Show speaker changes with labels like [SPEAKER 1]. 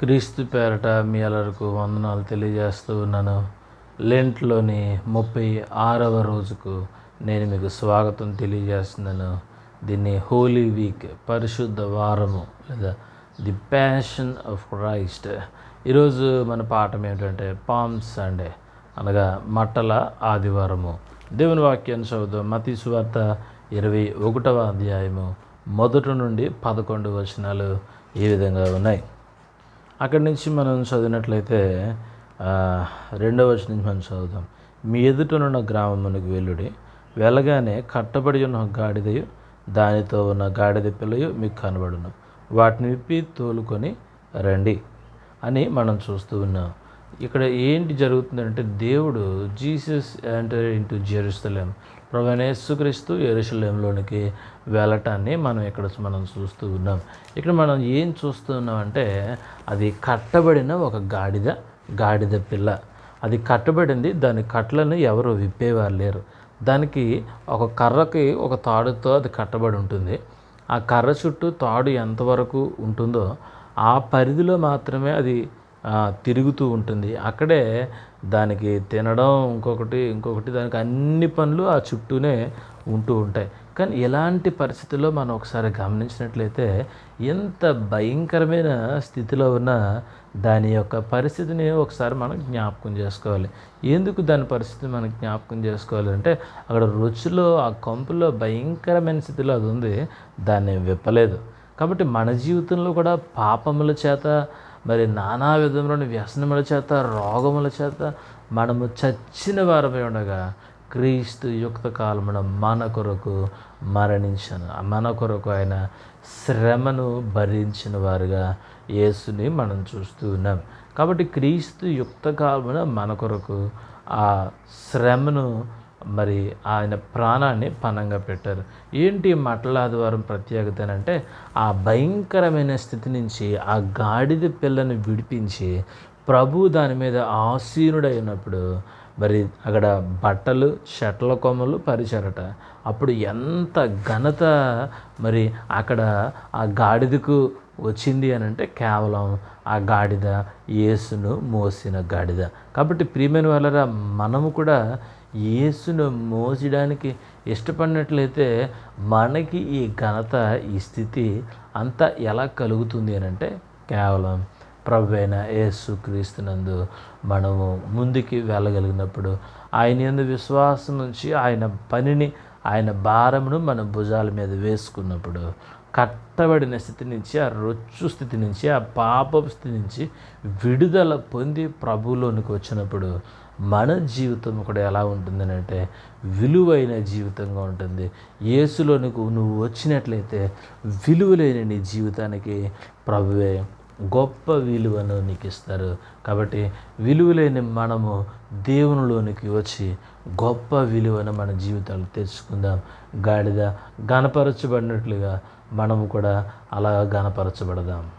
[SPEAKER 1] క్రీస్తు పేరట మీ అలరకు వందనాలు తెలియజేస్తూ ఉన్నాను. లెంట్లోని ముప్పై ఆరవ రోజుకు నేను మీకు స్వాగతం తెలియజేస్తున్నాను. దీన్ని హోలీ వీక్ పరిశుద్ధ వారము లేదా ది ప్యాషన్ ఆఫ్ క్రైస్ట్. ఈరోజు మన పాఠం ఏంటంటే పామ్ సండే అనగా మట్టల ఆదివారము. దేవుని వాక్యాన్ని చదువుతాం మతి సువార్త ఇరవై ఒకటవ అధ్యాయము మొదటి నుండి పదకొండు వచనాలు ఈ విధంగా ఉన్నాయి. అక్కడి నుంచి మనం చదివినట్లయితే రెండవ వచనం నుంచి మనం చదువుతాం. మీ ఎదుటనున్న గ్రామమునకు వెళ్ళుడి. వెళ్ళగానే కట్టబడి ఉన్న గాడిదయు దానితో ఉన్న గాడిద పిల్లయు మీకు కనబడును. వాటిని విప్పి తోలుకొని రండి అని మనం చూస్తూ ఉన్నాం. ఇక్కడ ఏంటి జరుగుతుందంటే దేవుడు జీసస్ ఎంటర్ ఇంటూ జెరూసలేం. ప్రభు యేసుక్రీస్తు ఎరుసలేంలోనికి వెళ్ళటాన్ని మనం ఇక్కడ మనం చూస్తూ ఉన్నాం. ఇక్కడ మనం ఏం చూస్తూ ఉన్నామంటే అది కట్టబడిన ఒక గాడిద గాడిద పిల్ల. అది కట్టబడింది దాని కట్లను ఎవరు విప్పేవారు లేరు. దానికి ఒక కర్రకి ఒక తాడుతో అది కట్టబడి ఉంటుంది. ఆ కర్ర చుట్టూ తాడు ఎంతవరకు ఉంటుందో ఆ పరిధిలో మాత్రమే అది తిరుగుతూ ఉంటుంది. అక్కడే దానికి తినడం ఇంకొకటి ఇంకొకటి దానికి అన్ని పనులు ఆ చుట్టూనే ఉంటూ ఉంటాయి. కానీ ఎలాంటి పరిస్థితుల్లో మనం ఒకసారి గమనించినట్లయితే ఎంత భయంకరమైన స్థితిలో ఉన్న దాని యొక్క పరిస్థితిని ఒకసారి మనం జ్ఞాపకం చేసుకోవాలి. ఎందుకు దాని పరిస్థితిని మనం జ్ఞాపకం చేసుకోవాలి అంటే అక్కడ రుచిలో ఆ కంపులో భయంకరమైన స్థితిలో అది ఉంది దాన్ని విప్పలేదు. కాబట్టి మన జీవితంలో కూడా పాపముల చేత మరి నానా విధములైన వ్యసనముల చేత రోగముల చేత మనము చచ్చిన వారమై ఉండగా క్రీస్తు యుక్త కాలమున మన కొరకు మరణించను. మన కొరకు ఆయన శ్రమను భరించిన వారుగా యేసుని మనం చూస్తూ ఉన్నాం కాబట్టి క్రీస్తు యుక్త కాలమున మన కొరకు ఆ శ్రమను మరి ఆయన ప్రాణాన్ని పణంగా పెట్టారు. ఏంటి మటలాదివారం ఆదివారం ప్రత్యేకత అంటే ఆ భయంకరమైన స్థితి నుంచి ఆ గాడిద పిల్లను విడిపించి ప్రభు దాని మీద ఆసీనుడైనప్పుడు మరి అక్కడ బట్టలు షట్ల కొమ్మలు పరిచారట. అప్పుడు ఎంత ఘనత మరి అక్కడ ఆ గాడిదకు వచ్చింది అని అంటే కేవలం ఆ గాడిద యేసును మోసిన గాడిద. కాబట్టి ప్రియమైన వాళ్ళరా మనము కూడా యేసును మోసడానికి ఇష్టపడినట్లయితే మనకి ఈ ఘనత ఈ స్థితి అంతా ఎలా కలుగుతుంది అని అంటే కేవలం ప్రభువైన యేసు క్రీస్తునందు మనము ముందుకి వెళ్ళగలిగినప్పుడు ఆయన యందు విశ్వాసం నుంచి ఆయన పనిని ఆయన భారమును మన భుజాల మీద వేసుకున్నప్పుడు కట్టబడిన స్థితి నుంచి ఆ రొచ్చు స్థితి నుంచి ఆ పాప స్థితి నుంచి విడుదల పొంది ప్రభులోనికి వచ్చినప్పుడు మన జీవితం కూడా ఎలా ఉంటుందని అంటే విలువైన జీవితంగా ఉంటుంది. యేసులోనికి నువ్వు వచ్చినట్లయితే విలువలేని నీ జీవితానికి ప్రభువే గొప్ప విలువను నీకు ఇస్తారు కాబట్టి విలువలేని మనము దేవునిలోనికి వచ్చి గొప్ప విలువను మన జీవితాలు తెచ్చుకుందాం. గాడిద గనపరచబడినట్లుగా మనము కూడా అలా గనపరచబడదాం